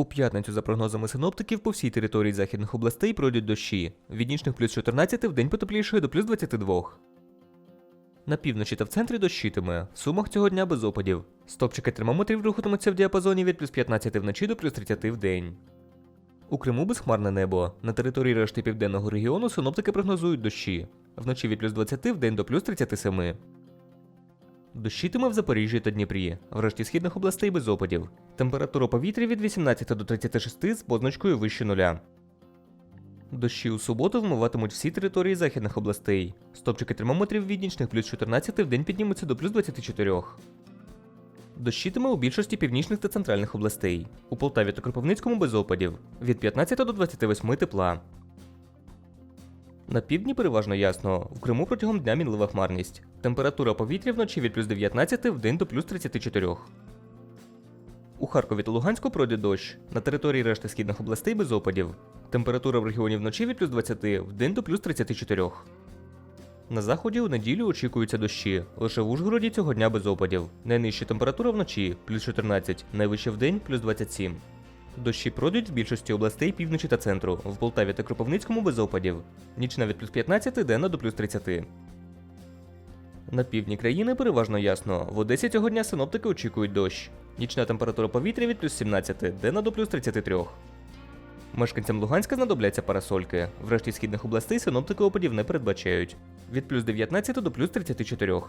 У п'ятницю, за прогнозами синоптиків, по всій території західних областей пройдуть дощі. Від нічних плюс 14 в день потеплішає до плюс 22. На півночі та в центрі дощитиме. В сумах цього дня без опадів. Стопчики термометрів рухатимуться в діапазоні від плюс 15 вночі до плюс 30 в день. У Криму безхмарне небо. На території решти південного регіону синоптики прогнозують дощі. Вночі від плюс 20 в день до плюс 37. Дощитиме в Запоріжжі та Дніпрі, в решті східних областей без опадів. Температура повітря від 18 до 36 з позначкою вище нуля. Дощі у суботу вмиватимуть всі території західних областей. Стопчики термометрів від нічних плюс 14 в день піднімуться до плюс 24. Дощитиме у більшості північних та центральних областей. У Полтаві та Кропивницькому без опадів. Від 15 до 28 тепла. На півдні переважно ясно. В Криму протягом дня мінлива хмарність. Температура повітря вночі від плюс 19 в день до плюс 34. У Харкові та Луганську пройде дощ. На території решти східних областей без опадів. Температура в регіоні вночі від плюс 20 в день до плюс 34. На заході у неділю очікуються дощі. Лише в Ужгороді цього дня без опадів. Найнижча температура вночі плюс 14, найвища в день плюс 27. Дощі пройдуть в більшості областей півночі та центру, в Полтаві та Кропивницькому без опадів. Нічна від плюс 15, денна до плюс 30. На півдні країни переважно ясно. В Одесі цього дня синоптики очікують дощ. Нічна температура повітря від плюс 17, денна до плюс 33. Мешканцям Луганська знадобляться парасольки. Врешті східних областей синоптики опадів не передбачають. Від плюс 19 до плюс 34.